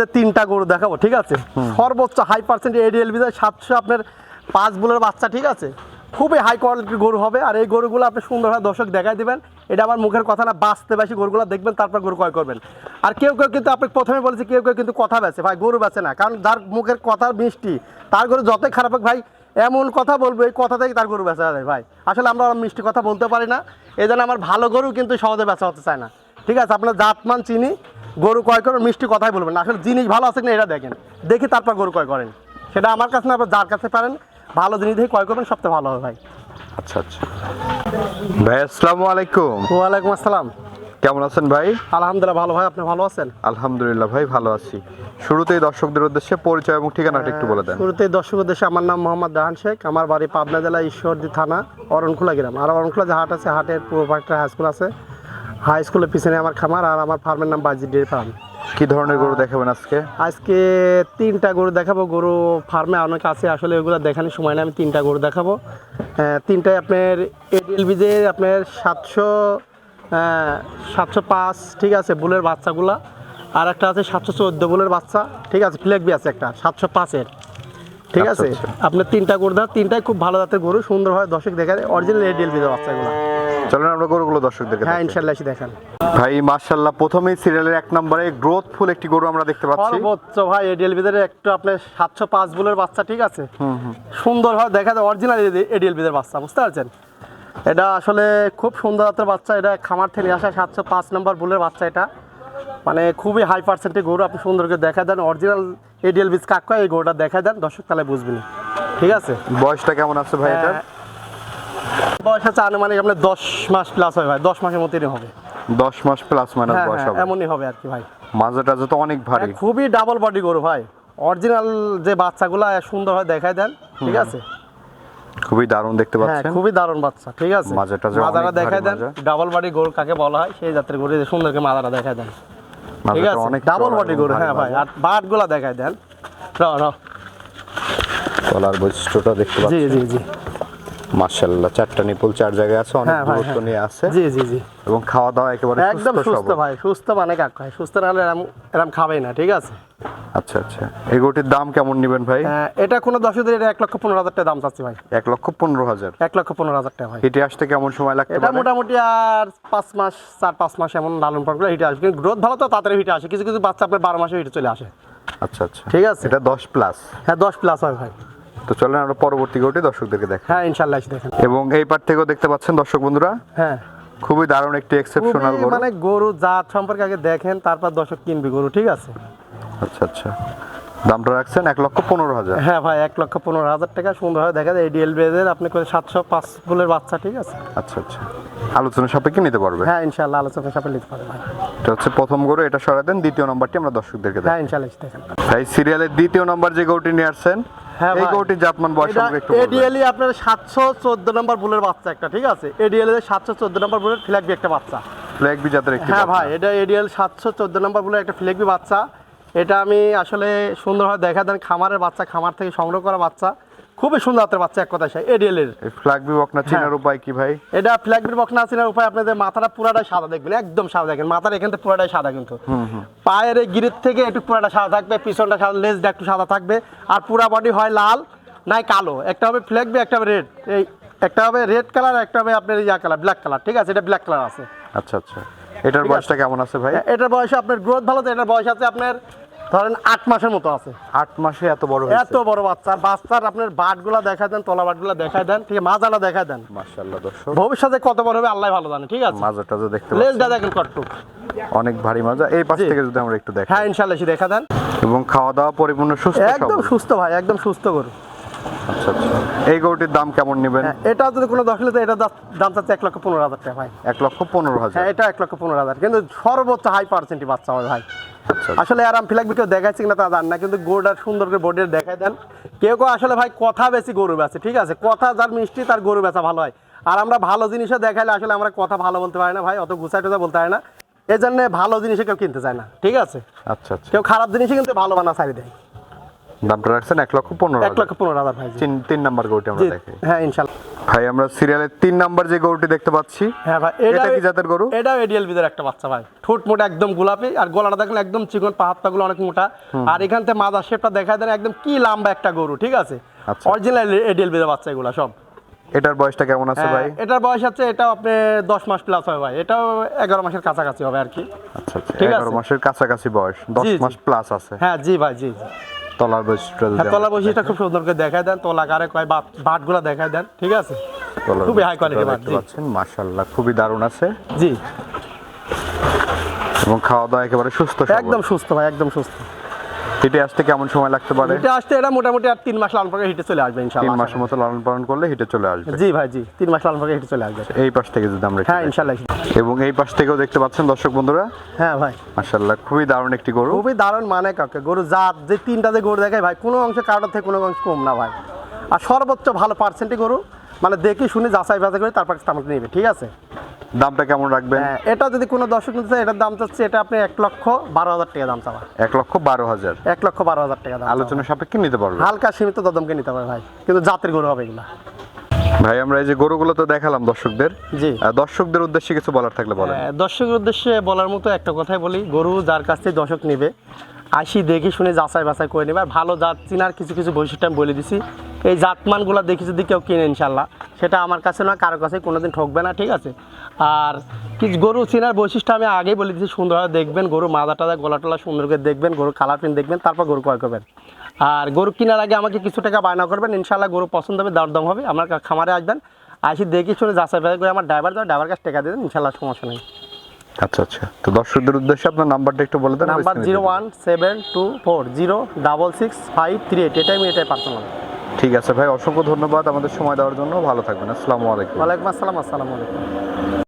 যে তিনটা গরু দেখাবো ঠিক আছে? সর্বোচ্চ হাই পার্সেন্ট এডিএল বিদায় সাতশো আপনার পাঁচ বুলের বাচ্চা ঠিক আছে? খুবই হাই কোয়ালিটির গরু হবে আর এই গরুগুলো আপনি সুন্দরভাবে দর্শক দেখাই দিবেন। এটা আমার মুখের কথা না বাঁচতে বেশি গরুগুলো দেখবেন তারপর গরু ক্রয় করবেন। আর কেউ কেউ কিন্তু আপনি প্রথমে বলেছি কেউ কেউ কিন্তু কথা বেছে ভাই গরু বেছে না কারণ যার মুখের কথা মিষ্টি তার গরু যতই খারাপ হোক ভাই এমন কথা বলব এই কথা থেকে তার গরু বেচা যায় ভাই। আসলে আমরা মিষ্টি কথা বলতে পারি না এই আমার ভালো গরু কিন্তু সহজে বেচা হতে চায় না। ঠিক আছে আপনার জাতমান চিনি গরু ক্রয় করবেন মিষ্টি কথাই বলবেন আসলে জিনিস ভালো আছে কিনা এটা দেখেন। দেখি তারপর গরু ক্রয় করেন। সেটা আমার কাছে না আপনার যার কাছে পারেন ভালো জিনিস দেখে ক্রয় করবেন সবচেয়ে ভালো হবে ভাই। আচ্ছা আচ্ছা। ভাই আসসালামু আলাইকুম। ওয়ালাইকুম আসসালাম। কেমন আছেন ভাই? আলহামদুলিল্লাহ ভালো ভাই। আপনি ভালো আছেন? আলহামদুলিল্লাহ ভাই ভালো আছি। শুরুতেই দর্শকদের উদ্দেশ্যে পরিচয় এবং ঠিকানাটা একটু বলে দেন। শুরুতে দর্শক উদ্দেশ্যে আমার নাম মোহাম্মদ রাহান শেখ। আমার বাড়ি পাবনা জেলা ঈশ্বরদী থানা অরণখোলা গ্রাম। আর অরণখোলা যে হাট আছে হাটের পূর্ব পাশটা হাই স্কুল আছে। হাই স্কুলের পিছনে আমার খামার আর আমার ফার্মের নাম বাজি ডেয়ারি ফার্ম কি ধরনের গরু দেখাবেন আজকে? আজকে তিনটা গরু দেখাবো। গরু ফার্মে অনেক আছে আসলে ওগুলো দেখানোর সময় না আমি তিনটা গরু দেখাবো। তিনটায় আপনার এডিএল বিজে আপনার সাতশো সাতশো পাঁচ ঠিক আছে বুলের বাচ্চাগুলা। আর একটা আছে সাতশো চোদ্দ বুলের বাচ্চা ঠিক আছে ফ্লেগবি আছে একটা সাতশো পাঁচের। ঠিক আচ্ছা, আছে? আচ্ছা। আপনার তিনটা গরু দেওয়া তিনটাই খুব ভালো জাতের গরু সুন্দরভাবে দর্শক দেখা যায় অরিজিনাল এডিএল বিজের বাচ্চাগুলো। চলেন আমরা গরুগুলো দর্শকদেরকে হ্যাঁ। ইনশাল্লাহ এসে দেখান। ভাই মার্শাল্লাহ প্রথমেই সিরিয়ালের এক নম্বরে গ্রোথফুল একটি গরু আমরা দেখতে পাচ্ছি। সর্বোচ্চ ভাই এডিএল বিদের একটু আপনার সাতশো পাঁচ বুলের বাচ্চা ঠিক আছে? সুন্দর সুন্দরভাবে দেখা যায় অরিজিনাল এডিএল বিদের বাচ্চা বুঝতে পারছেন? এটা আসলে খুব সুন্দর জাতের বাচ্চা এটা খামার থেকে আসা সাতশো পাঁচ নম্বর বুলের বাচ্চা এটা। মানে খুবই হাই পার্সেন্টের গরু আপনি সুন্দর করে দেখা দেন। অরিজিনাল এডিএল বিজ কাক এই গরুটা দেখা দেন দর্শক তাহলে বুঝবেন ঠিক আছে? বয়সটা কেমন আছে ভাই এটা হ্যাঁ, বয়স আছে আনুমানিক আপনার দশ মাস প্লাস হয় ভাই। দশ মাসের মতনই হবে। দশ মাস প্লাস মাইনাস হ্যাঁ বয়স হ্যাঁ, হবে। এমনই হবে আর কি ভাই। মাজা টাজা তো অনেক ভারী। হ্যাঁ, খুবই ডাবল বডি গরু ভাই। অরিজিনাল যে বাচ্চাগুলো সুন্দরভাবে দেখায় দেন ঠিক আছে? খুবই দারুণ দেখতে হ্যাঁ পাচ্ছেন। খুবই দারুণ বাচ্চা ঠিক আছে? মাজাটা যে মাজারা দেখায় দেন ডাবল বডি গরু কাকে বলা হয়? সেই জাতের গরু যে সুন্দর করে মাজারা দেখায় দেন। ঠিক আছে? ডাবল বডি গরু হ্যাঁ ভাই। আর বাটগুলা দেখায় দেন। র র। তলার বৈশিষ্ট্যটা দেখতে জি জি জি। মার্শাল্লাহ চারটা নিপুল চার জায়গায় আছে অনেক হ্যাঁ ভাই, হ্যাঁ। নিয়ে আছে। জি জি জি। এবং খাওয়া দাওয়া একেবারে একদম সুস্থ ভাই সুস্থ মানে কাক ভাই সুস্থ না হলে এরম এরম খাবেই না ঠিক আছে? আচ্ছা আচ্ছা। এই গরুটির দাম কেমন নেবেন ভাই? হ্যাঁ, এটা কোনো দশ হাজার এটা এক লক্ষ পনেরো হাজার টাকা দাম চাচ্ছি ভাই। এক লক্ষ পনেরো হাজার। এক লক্ষ পনেরো হাজার টাকা ভাই। হেঁটে আসতে কেমন সময় লাগবে এটা মোটামুটি আর পাঁচ মাস চার পাঁচ মাস এমন লালন পালন করে হিটে আসবে। কিন্তু গ্রোথ ভালো তো তাড়াতাড়ি হিটে আসে। কিছু কিছু বাচ্চা আপনার বারো মাসে হিটে চলে আসে। আচ্ছা আচ্ছা। ঠিক আছে। এটা দশ প্লাস হ্যাঁ দশ প্লাস হয় ভাই। তো চলেন আমরা পরবর্তী গরুটি দর্শকদেরকে দেখ হ্যাঁ ইনশাল্লাহ দেখেন। এবং এই পার থেকেও দেখতে পাচ্ছেন দর্শক বন্ধুরা। হ্যাঁ। খুবই দারুণ একটি এক্সেপশনাল গরু। মানে গরু জাত সম্পর্কে আগে দেখেন তারপর দর্শক কিনবি গরু ঠিক আছে? আচ্ছা আচ্ছা। দামটা রাখছেন এক লক্ষ পনেরো হাজার। হ্যাঁ ভাই এক লক্ষ পনেরো হাজার টাকা। সুন্দরভাবে দেখা যায় এডিএল বেজের আপনি করে সাতশো পাঁচ ফুলের বাচ্চা ঠিক আছে? আচ্ছা আচ্ছা। আলোচনা সাপেক্ষে নিতে পারবে। হ্যাঁ ইনশাল্লাহ আলোচনা সাপে নিতে পারে ভাই। এটা হচ্ছে প্রথম গরু এটা সরাই দেন দ্বিতীয় নম্বরটি আমরা দর্শকদেরকে হ্যাঁ ইনশাল্লাহ দেখেন। তাই সিরিয়ালের দ্বিতীয় নম্বর যে গরুটি নিয়ে আসছেন এই ভাই। জাতমান বয়স একটু আপনার সাতশো চোদ্দ নম্বর বুলের বাচ্চা একটা ঠিক আছে? এডিএল সাতশো চোদ্দ নম্বর বুলের ফ্ল্যাগবি একটা বাচ্চা। ফ্ল্যাগ বি জাতের একটি হ্যাঁ ভাই এটা এডিএল সাতশো চোদ্দ নম্বর বুলের একটা ফ্ল্যাগ বাচ্চা। এটা আমি আসলে সুন্দরভাবে দেখা দেন খামারের বাচ্চা খামার থেকে সংগ্রহ করা বাচ্চা। খুবই সুন্দর হাতের বাচ্চা এক কথা এডিএল এর ফ্ল্যাগ বি বকনা হ্যাঁ। চেনার উপায় কি ভাই? এটা ফ্ল্যাগবির বকনা চিনার উপায় আপনাদের মাথাটা পুরাটাই সাদা দেখবেন একদম সাদা দেখেন। মাথার এখান থেকে পুরাটাই সাদা কিন্তু। পায়ের এই গিরির থেকে একটু পুরাটা সাদা থাকবে পিছনটা সাদা লেজটা একটু সাদা থাকবে। আর পুরা বডি হয় লাল নাই কালো। একটা হবে ফ্ল্যাগবি একটা হবে রেড এই একটা হবে রেড কালার একটা হবে আপনার ইয়া কালার ব্ল্যাক কালার ঠিক আছে? এটা ব্ল্যাক কালার আছে। আচ্ছা আচ্ছা। এটার বয়সটা কেমন আছে ভাই? এটার বয়স আপনার গ্রোথ ভালো তো এটার বয়স আছে আপনার ধরেন আট মাসের মতো আছে। আট মাসে এত বড় এত বড় বাচ্চা। আর বাচ্চার আপনার বাটগুলা দেখা দেন তলা বাটগুলা দেখা দেন ঠিক আছে মাজাটা দেখা দেন। মাশাআল্লাহ দর্শক। ভবিষ্যতে কত বড় হবে আল্লাহ ভালো জানে ঠিক আছে? মাজা টাজা দেখতে লেজটা দেখেন কটটুক। অনেক ভারী মাজা। এই পাশ থেকে যদি আমরা একটু দেখি। হ্যাঁ ইনশাল্লাহ এসে দেখা দেন। এবং খাওয়া দাওয়া পরিপূর্ণ সুস্থ একদম সুস্থ ভাই একদম সুস্থ গরু। আচ্ছা আচ্ছা। এই গরুটির দাম কেমন নেবেন? হ্যাঁ, এটা যদি কোনো দশ তো এটা দাম চাচ্ছে এক লক্ষ পনেরো হাজার টাকা ভাই। এক লক্ষ পনেরো হাজার। হ্যাঁ এটা এক লক্ষ পনেরো হাজার। কিন্তু সর্বোচ্চ হাই পার্সেন্টই বাচ্চা হয় ভাই। আচ্ছা আসলে আরাম ফিলাক কেউ দেখাচ্ছে কিনা তা জান না কিন্তু গরুটা সুন্দর করে বডির দেখাই দেন। কেউ কেউ আসলে ভাই কথা বেশি গরু বেচে ঠিক আছে? কথা যার মিষ্টি তার গরু বেচা ভালো হয়। আর আমরা ভালো জিনিসও দেখাইলে আসলে আমরা কথা ভালো বলতে পারি না ভাই অত গুছাই টুছা বলতে পারি না। এই জন্য ভালো জিনিসে কেউ কিনতে চায় না ঠিক আছে? আচ্ছা আচ্ছা। কেউ খারাপ জিনিসই কিন্তু ভালো বানা ছাড়ি দেয়। দামটা রাখছেন এক লক্ষ পনেরো এক লক্ষ পনেরো হাজার ভাই তিন তিন নাম্বার গরুটি আমরা দেখি হ্যাঁ ইনশাল্লাহ। ভাই আমরা সিরিয়ালের তিন নাম্বার যে গরুটি দেখতে পাচ্ছি হ্যাঁ ভাই এটা কি জাতের গরু? এটাও এডিএল বিদের একটা বাচ্চা ভাই। ঠোঁট মোটা একদম গোলাপি আর গলাটা দেখলে একদম চিকন পাহাড়টাগুলো অনেক মোটা। আর এখান থেকে মাদার শেপটা দেখা দেন একদম কি লম্বা একটা গরু ঠিক আছে। অরিজিনাল এডিএল বিদের বাচ্চা এগুলো সব। এটার বয়সটা কেমন আছে ভাই? হ্যাঁ, এটার বয়স আছে এটা আপনি দশ মাস প্লাস হবে ভাই। এটাও এগারো মাসের কাছাকাছি হবে আর কি। আচ্ছা আচ্ছা এগারো। মাসের কাছাকাছি বয়স দশ জি, জি। মাস প্লাস আছে। হ্যাঁ জি ভাই জি জি। তলার বৈশিষ্ট্য হ্যাঁ আমরা তলা বৈশিষ্ট্যটা খুব সুন্দর করে দেখায় দেন তলা কারে কয় বাট বাটগুলো দেখায় দেন ঠিক আছে? তলার খুবই হাই কোয়ালিটি বাট পাচ্ছেন মাশাআল্লাহ খুবই দারুণ আছে। জি। এবং খাওয়া দাওয়া একেবারে সুস্থ একদম সুস্থ ভাই একদম সুস্থ। হিটে আসতে কেমন সময় লাগতে পারে? হিটে আসতে এটা মোটামুটি আর তিন মাস লাল পাকে হিটে চলে আসবে তিন ইনশাল্লাহ মাসের মতো লালন পালন করলে হিটে চলে আসবে। জি ভাই জি তিন মাস লাল পাকে হিটে চলে আসবে। এই পাশ থেকে যদি আমরা হ্যাঁ দেখি। ইনশাল্লাহ এবং এই পাশ থেকেও দেখতে পাচ্ছেন দর্শক বন্ধুরা? হ্যাঁ ভাই। মাশাআল্লাহ খুবই দারুণ একটি গরু। খুবই দারুণ মানে কাকে? গরু জাত যে তিনটা যে গরু দেখায় ভাই কোনো অংশে কারোর থেকে কোনো অংশ কম না ভাই। আর সর্বোচ্চ ভালো পার্সেন্টই গরু মানে দেখি শুনে যাচাই বাছাই করে তারপর আমাকে নেবে ঠিক আছে? দামটা কেমন রাখবেন? হ্যাঁ এটা যদি কোনো দর্শক নিতে চায় এটার দাম চাচ্ছে এটা আপনি এক লক্ষ বারো হাজার টাকা দাম চাওয়া। এক লক্ষ বারো হাজার। এক লক্ষ বারো হাজার টাকা দাম আলোচনা সাপেক্ষে নিতে পারবে। হালকা সীমিত দদমকে নিতে হবে ভাই কিন্তু জাতের গরু হবে এগুলা। ভাই আমরা এই যে গরুগুলো তো দেখালাম দর্শকদের। জি। দর্শকদের উদ্দেশ্যে কিছু বলার থাকলে বলেন। হ্যাঁ, দর্শকের উদ্দেশ্যে বলার মতো একটা কথাই বলি গরু যার কাছ থেকে দর্শক নেবে আসি, দেখে, শুনে যাচাই বাছাই করে নেবে। আর ভালো জাত চিনার কিছু কিছু বৈশিষ্ট্য আমি বলে দিছি। এই জাতমানগুলো দেখে যদি কেউ কিনে, ইনশাল্লাহ। সেটা আমার কাছে নয় কারোর কাছে কোনোদিন ঠকবে না, ঠিক আছে? আর কিছু গরু চেনার বৈশিষ্ট্য আমি আগেই বলে দিচ্ছি সুন্দরভাবে দেখবেন, গরু মাদা টাদা গলা টলা সুন্দর করে দেখবেন গরু কালার প্রিন্ট দেখবেন, তারপর গরু ক্রয় করবেন। আর গরু কেনার আগে আমাকে কিছু টাকা বায়না করবেন, ইনশাল্লাহ গরু পছন্দ হবে, দরদাম হবে, আমার খামারে আসবেন। আসি, দেখে, শুনে যাচাই করে আমার ড্রাইভার যাও ড্রাইভার কাছে টাকা দেবেন ইনশাল্লাহ সমস্যা নেই। আচ্ছা আচ্ছা। তো দর্শকদের উদ্দেশ্যে আপনার নাম্বারটা একটু বলে দেন number zero one seven two four zero double six five three eight এটাই আমি এটাই পার্সোনাল ঠিক আছে ভাই অসংখ্য ধন্যবাদ। আমাদের সময় দেওয়ার জন্য ভালো থাকবেন। আসসালামু আলাইকুম। ওয়ালাইকুম আসসালাম আসসালামু আলাইকুম।